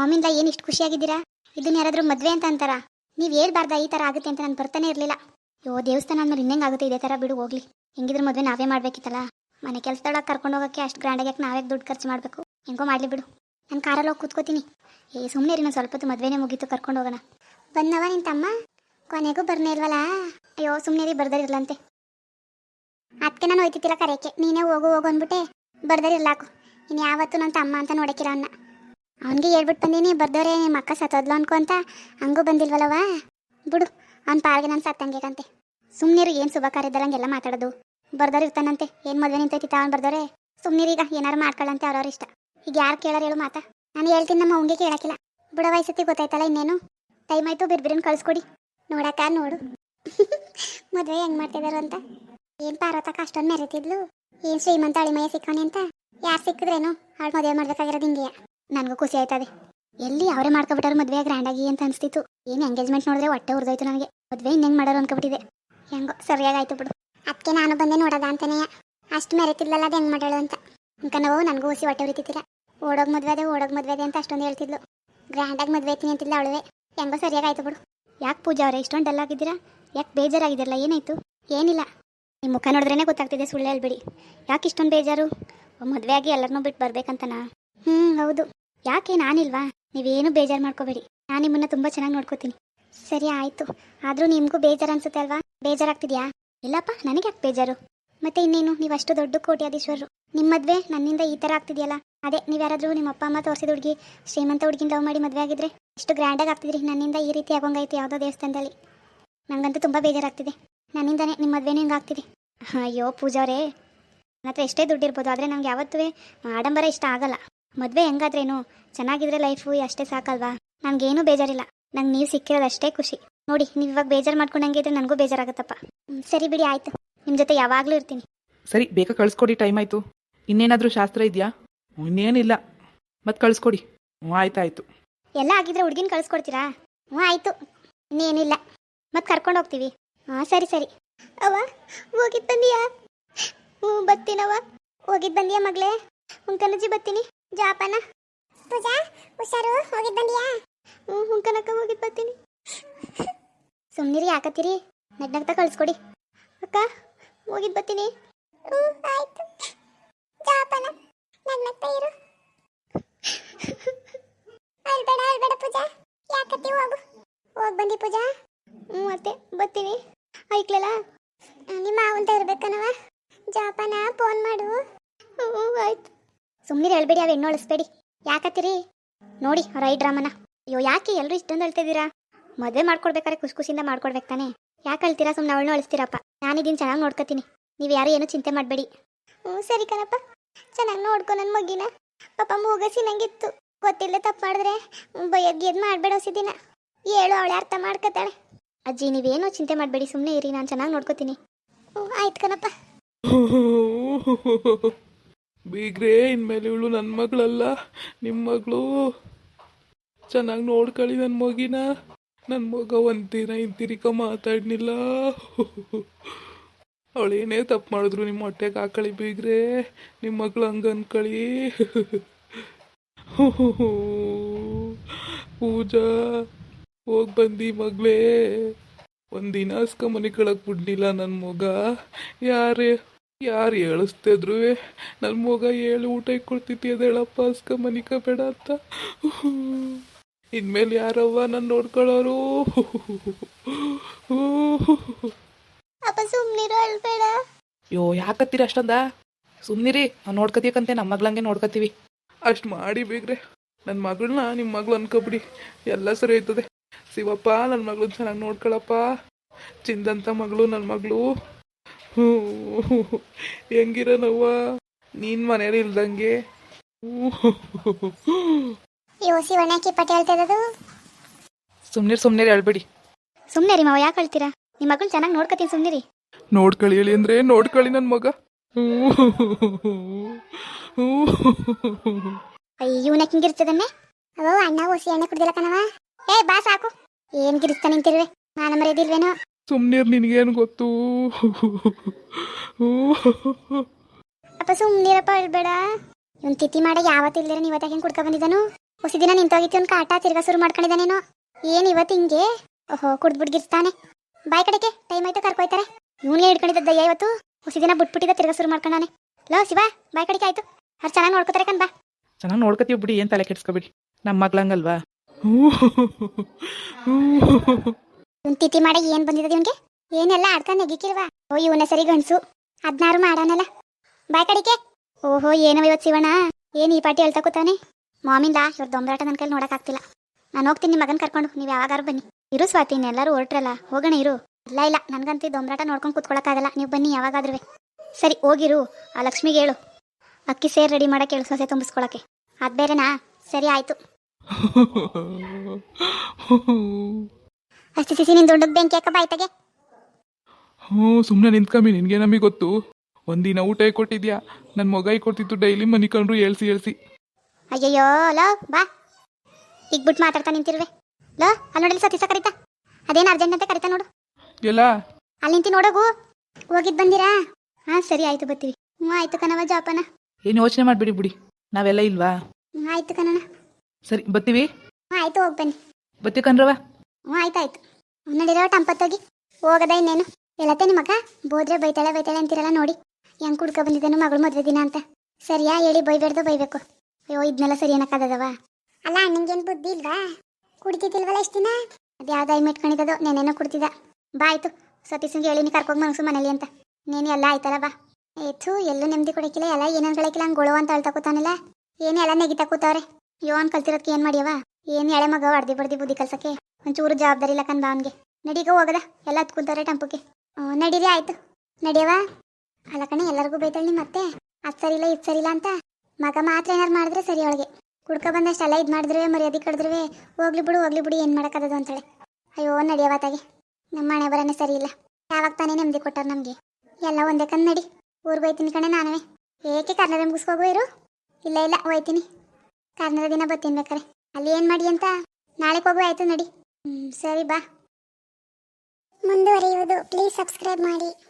ಮಮ್ಮಿಂದ ಏನು ಇಷ್ಟು ಖುಷಿಯಾಗಿದ್ದೀರಾ? ಇದನ್ನ ಯಾರಾದರೂ ಮದ್ವೆ ಅಂತ ಅಂತಾರ? ನೀವು ಹೇಳ್ಬಾರ್ದ ಈ ಥರ ಆಗುತ್ತೆ ಅಂತ ನಾನು ಬರ್ತಾನೆ ಇರಲಿಲ್ಲ. ಯೋ, ದೇವಸ್ಥಾನ ಅಂದ್ರೆ ಇನ್ನೇಂಗೆ ಆಗುತ್ತೆ ಇದೇ ಥರ ಬಿಡು, ಹೋಗ್ಲಿ. ಹೆಂಗಿದ್ರೆ ಮದ್ವೆ ನಾವೇ ಮಾಡ್ಬೇಕಿತ್ತಲ್ಲ? ಮನೆ ಕೆಲಸದೊಳಗೆ ಕರ್ಕೊಂಡು ಹೋಗೋಕ್ಕೆ ಅಷ್ಟು ಗ್ರ್ಯಾಂಡಾಗಿ ಯಾಕೆ ನಾವೇ ದುಡ್ಡು ಖರ್ಚು ಮಾಡಬೇಕು? ಹೆಂಗೋ ಮಾಡಲಿ ಬಿಡು. ನಾನು ಕಾರಲ್ಲಿ ಹೋಗಿ ಕೂತ್ಕೋತೀನಿ. ಏ ಸುಮ್ಮನೆ ರೀ ಸ್ವಲ್ಪ ಹೊತ್ತು ಮದುವೆನೇ ಮುಗೀತು, ಕರ್ಕೊಂಡು ಹೋಗೋಣ. ಬಂದವ ನಿನ್ ತಮ್ಮ? ಕೊನೆಗೂ ಬರ್ನೇ ಇಲ್ವಲ್ಲ ಅಯ್ಯೋ ಸುಮ್ಮನೆ ರೀ ಬರ್ದರಿರ್ಲಂತೆ. ಅದಕ್ಕೆ ನಾನು ಹೋಯ್ತಿತ್ತಿಲ್ಲ ಕರೆಯಕ್ಕೆ. ನೀನೇ ಹೋಗು ಹೋಗು ಅಂದ್ಬಿಟ್ಟೆ. ಬರ್ದರಿರ್ಲಾಕು. ಇನ್ನು ಯಾವತ್ತು ನನ್ನ ತಮ್ಮ ಅಂತ ನೋಡಕ್ಕಿರ ಅವನ್ನ ಅವನಿಗೆ ಹೇಳ್ಬಿಟ್ಟು ಬಂದೀನಿ, ಬರ್ದವ್ರೆ ನಿಮ್ಮ ಅಕ್ಕ ಸತ್ತೋದ್ಲು ಅನ್ಕೊಂತ ಹಂಗೂ ಬಂದಿಲ್ವಲ್ಲವ ಬಿಡು, ಅವ್ನ ಪಾಲ್ಗೆ ನಾನು ಸತ್ತಂಗೆಗಂತೆ ಸುಮ್ಮನಿರು ಏನು ಶುಭ ಕಾರ್ಯದಲ್ಲಂಗೆಲ್ಲ ಮಾತಾಡೋದು. ಬರ್ದವ್ರು ಇರ್ತಾನಂತೆ, ಏನು ಮದುವೆ ನಿಂತೈತಿ ಅವ್ನು ಬರ್ದವ್ರೆ? ಈಗ, ಏನಾರು ಮಾಡ್ಕೊಳ್ಳಂತೆ ಅವ್ರವ್ರ ಇಷ್ಟ. ಈಗ ಯಾರು ಕೇಳೋರು ಹೇಳು ಮಾತಾ. ನಾನು ಹೇಳ್ತೀನಿ ನಮ್ಮ ಅವಂಗೆ ಕೇಳಕ್ಕಿಲ್ಲ. ಬಿಡ ವಯಸ್ಸತಿ ಗೊತ್ತಾಯ್ತಲ್ಲ ಇನ್ನೇನು? ಟೈಮ್ ಆಯ್ತು, ಬಿರ್ಬಿರನ್ ಕಳಿಸ್ಕೊಡಿ. ನೋಡಕ್ಕ, ನೋಡು. ಮದುವೆ ಹೆಂಗ್ ಮಾಡ್ತಿದಾರು ಅಂತ. ಏನು ಪಾರ್ವತಕ್ಕ, ಅಷ್ಟೊಂದು ಮೆರೆತಿದ್ಲು? ಏನು ಶ್ರೀಮಂತ ಅಳಿಮಯ ಸಿಕ್ಕೋನಿ ಅಂತ? ಯಾರು ಸಿಕ್ಕಿದ್ರೇನು? ಹಾಳು ಮದುವೆ ಮಾಡ್ಬೇಕಾಗಿರೋದು ಹಿಂಗೆಯ? ನನಗೂ ಖುಷಿ ಆಯ್ತದೆ. ಎಲ್ಲಿ ಅವರೇ ಮಾಡ್ಕೊಬಿಟ್ಟಾರ ಮದುವೆ ಗ್ರ್ಯಾಂಡಾಗಿ ಅಂತ ಅನಿಸ್ತಿತ್ತು. ಏನು ಎಂಗೇಜ್ಮೆಂಟ್ ನೋಡಿದ್ರೆ ಹೊಟ್ಟೆ ಉರ್ದೋಯ್ತು ನನಗೆ. ಮದುವೆ ಇನ್ನೇನು ಮಾಡೋರು ಅನ್ಕೊಬಿಟ್ಟಿದೆ. ಹೆಂಗೋ ಸರಿಯಾಗಾಯ್ತು ಬಿಡು. ಅದಕ್ಕೆ ನಾನು ಬಂದೆ ನೋಡೋದ ಅಂತಾನೆ. ಅಷ್ಟು ಮೆರೆತಿಲ್ಲಲ್ಲ ಅದು ಹೆಂಗ್ ಮಾಡೋಳು ಅಂತ. ಅಂಕ ನಾವು ನನಗೂ ಹುಸಿ ಹೊಟ್ಟೆ ಉರಿತಿತ್ತಿಲ್ಲ ಓಡೋಗ್ ಮದುವೆ ಅದೇ, ಓಡೋಗ್ ಮದುವೆ ಅದೇ ಅಂತ ಅಷ್ಟೊಂದು ಹೇಳ್ತಿದ್ಲು. ಗ್ರ್ಯಾಂಡಾಗಿ ಮದುವೆ ಐತೀನಿ ಅಂತಿಲ್ಲ ಅವಳುವೆ. ಹೆಂಗೋ ಸರಿಯಾಗಾಯ್ತು ಬಿಡು. ಯಾಕೆ ಪೂಜಾ ಅವರೇ, ಇಷ್ಟೊಂದು ಡಲ್ ಆಗಿದ್ದೀರಾ? ಯಾಕೆ ಬೇಜಾರಾಗಿದ್ದೀರಲ್ಲ, ಏನಾಯ್ತು? ಏನಿಲ್ಲ. ನಿಮ್ಮ ಮುಖ ನೋಡಿದ್ರೇ ಗೊತ್ತಾಗ್ತಿದೆ, ಸುಳ್ಳು ಹೇಳ್ಬಿಡಿ. ಯಾಕೆ ಇಷ್ಟೊಂದು ಬೇಜಾರು? ಮದುವೆ ಆಗಿ ಎಲ್ಲರನ್ನೂ ಬಿಟ್ಟು ಬರ್ಬೇಕಂತನಾ? ಹ್ಞೂ ಹೌದು. ಯಾಕೆ ನಾನಿಲ್ವಾ? ನೀವೇನು ಬೇಜಾರು ಮಾಡ್ಕೋಬೇಡಿ. ನಾನು ನಿಮ್ಮನ್ನ ತುಂಬ ಚೆನ್ನಾಗಿ ನೋಡ್ಕೋತೀನಿ. ಸರಿ, ಆಯಿತು. ಆದರೂ ನಿಮಗೂ ಬೇಜಾರು ಅನ್ಸುತ್ತೆ ಅಲ್ವಾ? ಬೇಜಾರಾಗ್ತಿದ್ಯಾ? ಇಲ್ಲಪ್ಪ, ನನಗೆ ಯಾಕೆ ಬೇಜಾರು? ಮತ್ತೆ ಇನ್ನೇನು? ನೀವು ಅಷ್ಟು ದೊಡ್ಡ ಕೋಟ್ಯಾಧೀಶ್ವರರು ನಿಮ್ಮ ಮದುವೆ ನನ್ನಿಂದ ಈ ಥರ ಆಗ್ತಿದೆಯಲ್ಲ? ಅದೇ, ನೀವು ಯಾರಾದರೂ ನಿಮ್ಮ ಅಪ್ಪ, ಅಮ್ಮ ತೋರಿಸಿದ ಹುಡುಗಿ, ಶ್ರೀಮಂತ ಹುಡುಗಿನ ಲವ್ ಮಾಡಿ ಮದುವೆ ಆಗಿದ್ರೆ ಇಷ್ಟು ಗ್ರ್ಯಾಂಡಾಗಿ ಆಗ್ತಿದ್ರಿ. ನನ್ನಿಂದ ಈ ರೀತಿ ಆಗೋಂಗಾಯ್ತು ಯಾವುದೋ ದೇವಸ್ಥಾನದಲ್ಲಿ. ನನಗಂತೂ ತುಂಬ ಬೇಜಾರಾಗ್ತಿದೆ. ನನ್ನಿಂದನೇ ನಿಮ್ಮ ಮದುವೆನೇ ಹಿಂಗಾಗ್ತಿದೆ ಅಯ್ಯೋ ಪೂಜಾರೇ ನನ್ನ ಹತ್ರ ಎಷ್ಟೇ ದುಡ್ಡಿರ್ಬೋದು ಆದರೆ ನಮ್ಗೆ ಯಾವತ್ತೂ ಆಡಂಬರ ಇಷ್ಟ ಆಗಲ್ಲ. ಮದುವೆ ಹೆಂಗಾದ್ರೇನು? ಚೆನ್ನಾಗಿದ್ರೆ ಲೈಫು ಅಷ್ಟೇ ಸಾಕಲ್ವಾ? ನನಗೇನು ಬೇಜಾರಿಲ್ಲ. ನಂಗೆ ನೀವು ಸಿಕ್ಕಿರೋದಷ್ಟೇ ಖುಷಿ. ನೋಡಿ ನೀವು ಇವಾಗ ಬೇಜಾರು ಮಾಡ್ಕೊಂಡಂಗೆ ಇದ್ರೆ ನನಗೂ ಬೇಜಾರಾಗತ್ತಪ್ಪ. ಹ್ಮ್, ಸರಿ ಬಿಡಿ ಆಯಿತು. ನಿಮ್ಮ ಜೊತೆ ಯಾವಾಗಲೂ ಇರ್ತೀನಿ. ಸರಿ ಬೇಗ ಕಳಿಸ್ಕೊಡಿ ಟೈಮ್ ಆಯಿತು. ಇನ್ನೇನಾದರೂ ಶಾಸ್ತ್ರ ಇದೆಯಾ? ಇನ್ನೇನಿಲ್ಲ. ಮತ್ತೆ ಕಳಿಸ್ಕೊಡಿ. ಹ್ಞೂ ಆಯ್ತಾಯ್ತು. ಎಲ್ಲ ಆಗಿದ್ರೆ ಹುಡುಗಿನ ಕಳಿಸ್ಕೊಡ್ತೀರಾ? ಹ್ಞೂ ಆಯಿತು. ಇನ್ನೇನಿಲ್ಲ. ಮತ್ತೆ ಕರ್ಕೊಂಡು ಹೋಗ್ತೀವಿ. ಹಾಂ ಸರಿ ಸರಿ. ಅವ ಹೋಗಿದ್ ಬಂದಿಯಾ? ಹ್ಞೂ ಬರ್ತೀನವ್ವ ಹೋಗಿದ್ ಬಂದಿಯಾ ಮಗಳೇ? ಹುಂಕನಜ್ಜಿ ಬರ್ತೀನಿ ಜಾಪನ? ಪೂಜಾ ಹುಷಾರು ಹೋಗಿದ್ ಬಂದಿಯಾ? ಹ್ಞೂ ಹುಂಕನಕ್ಕ ಹೋಗಿದ್ ಬರ್ತೀನಿ. ಸುಮ್ಮನಿರಿ ಯಾಕತ್ತೀರಿ? ನಗ್ನಗ್ತಾ ಕಳಿಸ್ಕೊಡಿ. ಅಕ್ಕ ಹೋಗಿದ್ ಬರ್ತೀನಿ. ಹ್ಞೂ ಆಯ್ತು. ಜಾಪನ ನಗ್ನಗ್ತಾ ಇರು. ಅಳ್ಬೇಡ ಅಳ್ಬೇಡ ಪೂಜಾ. ಯಾಕತ್ತಿ ಹೋಗು. ಹೋಗಿ ಬಂದಿ ಪೂಜಾ. ಹ್ಞೂ ಅತ್ತೆ ಬರ್ತೀನಿ. ಐಕ್ಲಲ್ಲ ನಿಮ್ಮ ಮಾವಂತ ಇರ್ಬೇಕನವ. ಜಾಪನ ಫೋನ್ ಮಾಡು. ಹ್ಞೂ ಆಯ್ತು. ಸುಮ್ಮನೆ ಹೇಳ್ಬೇಡಿ, ಅವು ಹೆಣ್ಣು ಅಳಿಸ್ಬೇಡಿ ಯಾಕತ್ತೀರಿ? ನೋಡಿ ರೈ ಡ್ರಾಮನ. ಅಯ್ಯೋ, ಯಾಕೆ ಎಲ್ಲರೂ ಇಷ್ಟೊಂದು ಅಳ್ತಿದ್ದೀರಾ? ಮದುವೆ ಮಾಡ್ಕೊಡ್ಬೇಕಾದ್ರೆ ಖುಷಿ ಖುಷಿಯಿಂದ ಮಾಡ್ಕೊಡ್ಬೇಕು ತಾನೇ. ಯಾಕೆ ಅಳ್ತೀರಾ? ಸುಮ್ಮನೆ ಅವಳನ್ನ ಅಳಿಸ್ತೀರಪ್ಪ. ನಾನಿದ್ದೀನಿ ಚೆನ್ನಾಗಿ ನೋಡ್ಕೊತೀನಿ. ನೀವು ಯಾರು ಏನೂ ಚಿಂತೆ ಮಾಡಬೇಡಿ. ಹ್ಞೂ, ಸರಿ ಕಣಪ್ಪ. ಚೆನ್ನಾಗಿ ನೋಡ್ಕೊ ನನ್ನ ಮಗಿನ ಪಾಪ ಮೂಗಸಿ ನಂಗಿತ್ತು. ಗೊತ್ತಿಲ್ಲದೆ ತಪ್ಪು ಮಾಡಿದ್ರೆ ಎದ್ದು ಗೆದ್ ಮಾಡಬೇಡ ದಿನ ಹೇಳು ಅವಳೆ ಅರ್ಥ ಮಾಡ್ಕೊತಾಳೆ. ಅಜ್ಜಿ, ನೀವೇನೋ ಚಿಂತೆ ಮಾಡಬೇಡಿ. ಸುಮ್ಮನೆ ಇರಿ, ನಾನು ಚೆನ್ನಾಗಿ ನೋಡ್ಕೋತೀನಿ. ಹ್ಞೂ, ಆಯ್ತು ಕಣಪ್ಪ. ಬೀಗ್ರೆ, ಇನ್ಮೇಲೆ ಇವಳು ನನ್ನ ಮಗಳಲ್ಲ. ನಿಮ್ಮ ಮಗಳು ಚೆನ್ನಾಗಿ ನೋಡ್ಕೊಳ್ಳಿ ನನ್ನ ಮಗಿನ. ನನ್ನ ಮಗ ಒಂದಿನ ಇಂತಿರಿಕ ಮಾತಾಡಲಿಲ್ಲ ಅವಳೇನೇ ತಪ್ಪು ಮಾಡಿದ್ರು ನಿಮ್ಮ ಹೊಟ್ಟೆಗೆ ಹಾಕಳಿ ಬೀಗ್ರೆ. ನಿಮ್ಮ ಮಗಳು ಹಂಗೆ ಅನ್ಕಳಿ. ಪೂಜಾ, ಹೋಗಿ ಬಂದಿ ಮಗಳೇ. ಒಂದಿನ ಅಸ್ಕ ಮನೆ ಕಳಕ್ ಬಿಡ್ಲಿಲ್ಲ ನನ್ನ ಮಗ. ಯಾರೇ ಯಾರು ಹೇಳಿಸ್ತಿದ್ರು ನನ್ನ ಮಗ ಹೇಳಿ ಊಟ ಇಕ್ಕೊಳ್ತಿದ್ದಿ ಅದೇಳಪ್ಪ ಅಸ್ಕ ಮನಿಕ ಬೇಡ ಅಂತ. ಇನ್ಮೇಲೆ ಯಾರವ್ವ ನನ್ನ ನೋಡ್ಕೊಳ್ಳೋರು? ಅಪ್ಪ ಸುಮ್ಮನಿರು ಅಳ್ಬೇಡ ಯೋ ಯಾಕತ್ತೀರಿ ಅಷ್ಟೊಂದ? ಸುಮ್ಮನಿರಿ ನಾವು ನೋಡ್ಕೊತೀಕಂತೆ ನಮ್ಮ ಮಗ್ಳಂಗೆ ನೋಡ್ಕೋತೀವಿ ಅಷ್ಟು ಮಾಡಿ ಬೇಗ್ರೆ. ನನ್ನ ಮಗಳನ್ನ ನಿಮ್ಮ ಮಗಳು ಅನ್ಕೊಬಿಡಿ ಎಲ್ಲ ಸರಿ ಆಯ್ತದೆ ಶಿವಪ್ಪ ನನ್ನ ಮಗಳನ್ನ ಚೆನ್ನಾಗಿ ನೋಡ್ಕೊಳಪ್ಪ. ಚಿಂದಂತ ಮಗಳು ನನ್ನ ಮಗಳು. ಹ್ಞೂ ಹೆಂಗಿರೋನವ್ವ? ನೀನ್ ಮನೇಲಿ ಇಲ್ದಂಗೆ? ಅಯ್ಯೋ ಶಿವಣ್ಣ ಕಿಪ್ಪಟ್ಟಿ ಹೇಳ್ತಾ ಇರೋದು? ಸುಮ್ಮನೆ ಸುಮ್ಮನೆ ಹೇಳ್ಬೇಡಿ. ಸುಮ್ಮನೆ ರೀ ಮಾವ ಯಾಕೆ ಹೇಳ್ತೀರಾ ನಿಮ್ಮ ಮಗಳು ಚೆನ್ನಾಗಿ ನೋಡ್ಕೊತೀನಿ ಸುಮ್ಮನೆ ನೋಡ್ಕೊಳ್ಳಿ ಹೇಳಿ ಅಂದ್ರೆ ನೋಡ್ಕೊಳ್ಳಿ ನನ್ನ ಮಗ. ಅಯ್ಯ ಇವನಕ್ಕೆ ಹಿಂಗಿರ್ತದನ್ನೇ ಅವೋ ಅಣ್ಣ ಓಸಿ ಎಣ್ಣೆ ಕುಡ್ದಿಲ್ಲ ಕಣವ ಏ ಬಾ ಸಾಕು. ಏನ್ ಗಿರಿಸ್ತಾ ನಿಂತಿರುವೆ? ನಾನು ಮರ್ಯಾದಿಲ್ವೇನೋ ಸುಮ್ಮನೆ ನಿನಗೇನು ಗೊತ್ತು? ಅಪ್ಪ ಸುಮ್ಮನಿರಪ್ಪ ಹೇಳ್ಬೇಡ. ಇವನ್ ತಿಥಿ ಯಾವತ್ತು ಯಾವತ್ತಿಲ್ದಿರ ನೀವತ್ತ ಹೆಂಗ್ ಕುಡ್ಕೊ ಬಂದಿದ್ದಾನು? ಹೊಸ ದಿನ ನಿಂತೋಗಿತ್ತು ಒಂದು ಕಾಟ ತಿರ್ಗಾ ಶುರು ಮಾಡ್ಕೊಂಡಿದ್ದಾನೇನೋ. ಏನು ಇವತ್ತು ಹಿಂಗೆ? ಓಹೋ ಕುಡ್ದ್ಬಿಡ್ಗಿರ್ತಾನೆ. ಬಾಯ್ ಕಡೆಗೆ ಟೈಮ್ ಆಯ್ತು ಕರ್ಕೊಯ್ತಾರೆ. ಇವನಿಗೆ ಹಿಡ್ಕೊಂಡಿದ್ದಯ್ಯ ಇವತ್ತು. ಹೊಸ ದಿನ ಬಿಟ್ಬಿಟ್ಟಿದ್ದ ತಿರ್ಗಾ ಶುರು ಮಾಡ್ಕೊಂಡಾನೆ. ಲೋ ಶಿವ ಬಾಯ್ ಕಡೆಗೆ ಆಯ್ತು. ಅವ್ರು ಚೆನ್ನಾಗಿ ನೋಡ್ಕೋತಾರೆ ಕಣ್ ಬಾ. ಚೆನ್ನಾಗಿ ನೋಡ್ಕೊತೀವಿ ಬಿಡಿ ಏನು ತಲೆ ಕೆಡ್ಸ್ಕೊಬಿಡಿ. ನಮ್ಮ ಮಗ್ಳಂಗಲ್ವಾ? ಇವ್ನ್ ತಿಥಿ ಮಾಡಿ ಏನ್ ಬಂದಿದೆ ಇವನ್ಗೆ? ಏನೆಲ್ಲ ಆಡ್ಕೊಂಡು ನೆಗಿಕಿಲ್ವಾ? ಓ ಇವನ ಸರಿ ಗಂಡ್ಸು. ಹದ್ನಾರು ಮಾಡಾನಲ್ಲ. ಬಾಯ್ ಕಡಿಕೆ. ಓಹೋ ಏನೋ ಇವತ್ತು ಶಿವಣ್ಣ? ಏನು ಈ ಪಾಟಿ ಹೇಳ್ತಾ ಕೂತಾನೆ? ಮಾಮಿಂದ ಇವ್ರ ದೊಂಬರಾಟ ನನ್ನ ಕೈಲಿ ನೋಡಕ್ ಆಗ್ತಿಲ್ಲ. ನಾನು ಹೋಗ್ತೀನಿ ನಿಮ್ಮ ಮಗನ್ ಕರ್ಕೊಂಡು. ನೀವು ಯಾವಾಗಾರು ಬನ್ನಿ. ಇರು ಸ್ವಾತಿ ಎಲ್ಲರೂ ಹೊರಟ್ರಲ್ಲ. ಹೋಗೋಣ ಇರು. ಇಲ್ಲ ಇಲ್ಲ. ನನಗಂತೂ ದೊಂಬರಾಟ ನೋಡ್ಕೊಂಡು ಕುತ್ಕೊಳಕಾಗಲ್ಲ ನೀವು ಬನ್ನಿ ಯಾವಾಗಾದ್ರೂ. ಸರಿ, ಹೋಗಿರು. ಆ ಲಕ್ಷ್ಮಿಗೆ ಹೇಳು. ಅಕ್ಕಿ ಸೇರ್ ರೆಡಿ ಮಾಡೋಕೆ ಹೇಳು ಸೊಸೆ ತುಂಬಿಸ್ಕೊಳಕ್ಕೆ. ಅದು ಬೇರೆನಾ? ಸರಿ, ಆಯ್ತು. ಅಷ್ಟು ಸಿಸಿ ನಿನ್ ದೊಡ್ಡ ಬೆಂಕಿ ಹ್ಞೂ ಸುಮ್ಮನೆ ನಿಂತ್ಕೊಂಬಿ ನಿನಗೆ ನಮಗೆ ಗೊತ್ತು? ಒಂದಿನ ಊಟ ಕೊಟ್ಟಿದ್ಯಾ? ನನ್ನ ಮಗ ಕೊಡ್ತಿತ್ತು ಡೈಲಿ ಮನಿ ಕಂಡ್ರು ಹೇಳ್ಸಿ ಹೇಳ್ಸಿ ಅಯ್ಯಯ್ಯೋ ಲೋ ಬಾ. ಈಗ ಬಿಟ್ಟು ಮಾತಾಡ್ತಾ ನಿಂತಿರುವೆ. ಲೋ ಅಲ್ಲಿ ನೋಡಲಿ ಸತೀಸ ಕರಿತಾ? ಅದೇನು ಅರ್ಜೆಂಟ್ ಅಂತ ಕರಿತಾ ನೋಡು. ಎಲ್ಲ? ಅಲ್ಲಿ ನಿಂತಿ ನೋಡೋಗು. ಹೋಗಿದ್ ಬಂದಿರಾ? ಹಾ ಸರಿ ಆಯ್ತು ಬರ್ತೀವಿ. ಹ್ಞೂ ಆಯ್ತು ಕಣವ ಜಾಪನ. ಏನು ಯೋಚನೆ ಮಾಡಬೇಡಿ ಬಿಡಿ. ನಾವೆಲ್ಲ ಇಲ್ವಾ? ಹ್ಞೂ ಆಯ್ತು ಕಣಣ ಸರಿ ಬರ್ತೀವಿ? ಹ್ಞೂ ಆಯ್ತು ಹೋಗಿ ಬನ್ನಿ. ಬತ್ತಿ ಕಣ್ರವ ಹ್ಞೂ ಆಯ್ತು ಆಯ್ತು. ನಡೀರೋ ಟಂಪತ್ತೋಗಿ ಹೋಗದ ಇನ್ನೇನು? ಎಲ್ಲತ್ತೆ ನಿಮ್ಮ ಮಗ? ಬೋದ್ರೆ ಬೈತಾಳೆ ಬೈತಾಳೆ ಅಂತಿರಲ್ಲ ನೋಡಿ. ಹೆಂಗ್ ಕುಡ್ಕ ಬಂದಿದ್ದೇನು ಮಗಳು ಮದುವೆ ದಿನ ಅಂತ. ಸರಿಯಾ ಹೇಳಿ, ಬೈಬೇಡ್ದು ಬೈಬೇಕು. ಅಯ್ಯೋ ಇದನ್ನೆಲ್ಲ ಸರಿ ಏನಕ್ಕಾದವ ಅಲ್ಲ, ನಿಂಗೇನು ಬುದ್ಧಿ ಇಲ್ವಾ? ಕುಡಿತಿದ್ದಿಲ್ವಲ್ಲ ಎಷ್ಟು ದಿನ? ಅದು ಯಾವ್ದು ಐಮ್ ಮೆಟ್ಕೊಂಡಿದ್ದದು ನೆನೇನೋ ಕುಡ್ತಿದ್ದ. ಬಾ, ಆಯ್ತು. ಹೇಳಿ ನೀ ಕರ್ಕೊಂಡು ಮನಸ್ಸು ಮನೇಲಿ ಅಂತ. ನೀನು ಎಲ್ಲ ಆಯ್ತಲ್ಲ, ಬಾ. ಏತು ಎಲ್ಲೂ ನೆಮ್ಮದಿ ಕೊಡಕ್ಕಿಲ್ಲ ಎಲ್ಲ ಏನೇನು ಗಳಕ್ಕಿಲ್ಲ ಹಂಗೆ ಗೊಳೋ ಅಂತ ಅಳ್ತಾ ಕೂತಾನಿಲ್ಲ. ಏನು ಎಲ್ಲ ನೆಗಿತಾ ಕೂತಾವ್ರೆ. ಯೋನ್ ಕಲ್ತಿರೋದಕ್ಕೆ ಏನು ಮಾಡ್ಯವ? ಏನು ಎಳೆ ಮಗ ಹೊಡ್ದಿ ಬಡ್ದಿ ಬುದ್ಧಿ ಕಲ್ಸಕ್ಕೆ? ಒಂಚೂರು ಜವಾಬ್ದಾರಿ ಇಲ್ಲ ಕಂದ ಅವನಿಗೆ. ನಡೀಗ ಹೋಗದ ಎಲ್ಲ ಹತ್ಕೊಂತಾರೆ ಟೆಂಪುಗೆ. ಹ್ಞೂ ನಡೀರಿ, ಆಯ್ತು. ನಡಿಯವ ಅಲ್ಲ ಕಣೆ, ಎಲ್ಲರಿಗೂ ಬೈತಾಳೆ ಮತ್ತೆ? ಅದು ಸರಿ ಇಲ್ಲ ಇದು ಸರಿ ಇಲ್ಲ ಅಂತ? ಮಗ ಮಾತ್ರ ಏನಾರು ಮಾಡಿದ್ರೆ ಸರಿ ಅವಳಿಗೆ. ಕುಡ್ಕ ಬಂದಷ್ಟೆಲ್ಲ ಇದು ಮಾಡಿದ್ರೆ ಮರ್ಯಾದೆ ಕಡಿದ್ರೆ ಹೋಗ್ಲಿ ಬಿಡು ಹೋಗ್ಲಿ ಬಿಡು, ಏನು ಮಾಡೋಕ್ಕದು ಅಂತಾಳೆ. ಅಯ್ಯೋ ನಡಿಯವ ತಾಗೆ. ನಮ್ಮ ಮನೆ ಬರನೇ ಸರಿ ಇಲ್ಲ ಯಾವಾಗ ತಾನೇ ನೆಮ್ಮದಿ ಕೊಟ್ಟಾರ ನಮಗೆ? ಎಲ್ಲ ಒಂದೇ ಕಂದು ನಡಿ. ಊರಿಗೆ ಹೋಯ್ತೀನಿ ಕಣೆ ನಾನುವೆ. ಏಕೆ ಕರ್ನಾಟಕ ಮುಗಿಸ್ಕೋಗು ಇರು? ಇಲ್ಲ ಇಲ್ಲ, ಹೋಯ್ತೀನಿ. ಕರ್ನಾಟಕ ದಿನ ಬರ್ತೀನಿ ಬೇಕಾರೆ. ಅಲ್ಲಿ ಏನು ಮಾಡಿ ಅಂತ? ನಾಳೆ ಹೋಗುವ, ಆಯ್ತು, ನಡಿ. ಸರಿ ಬಾ. ಮುಂದುವರಿಯುವುದು. ಪ್ಲೀಸ್ ಸಬ್ಸ್ಕ್ರೈಬ್ ಮಾಡಿ.